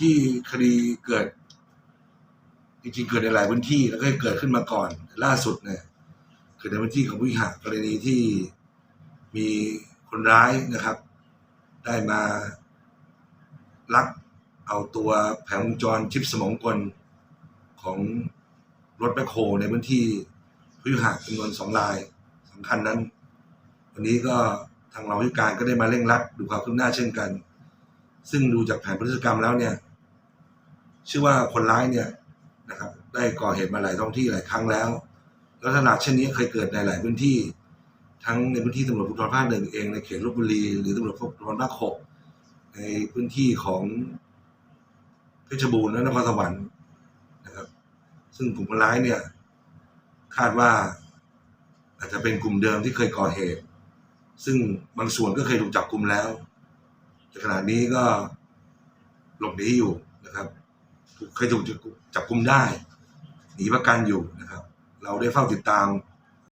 ที่คดีเกิด จริงๆ เกิดในหลายพื้นที่แล้วก็เกิดขึ้นมาก่อน ล่าสุดเนี่ยเกิดในพื้นที่ของวิหารกรณีที่มีคนร้ายนะครับ ได้มาลักเอาตัวแผงวงจรชิปสมองกลของรถแบคโฮในพื้นที่วิหารจำนวนสองรายสำคัญนั้น วันนี้ก็ทางเราวิการก็ได้มาเร่งรัดดูความคืบหน้าเช่นกัน ซึ่งดูจากแผนพฤติกรรมแล้วเนี่ยเชื่อว่าคนร้ายเนี่ยนะครับ ได้ก่อเหตุมาหลายท้องที่หลายครั้งแล้วแล้วขนาดเช่นนี้เคยเกิดในหลายพื้นที่ ทั้งในพื้นที่ตำรวจภูธรภาคหนึ่งเองในเขตลบบุรี หรือตำรวจภูธรภาคหกในพื้นที่ของเพชรบูรณ์และนครสวรรค์นะครับ ซึ่งกลุ่มคนร้ายเนี่ย คาดว่าอาจจะเป็นกลุ่มเดิมที่เคยก่อเหตุ ซึ่งบางส่วนก็เคยถูกจับกลุ่มแล้ว แต่ขณะนี้ก็หลบหนีอยู่นะครับเคยถูกจับกุมได้ หนีประกันอยู่นะครับ เราได้เฝ้าติดตาม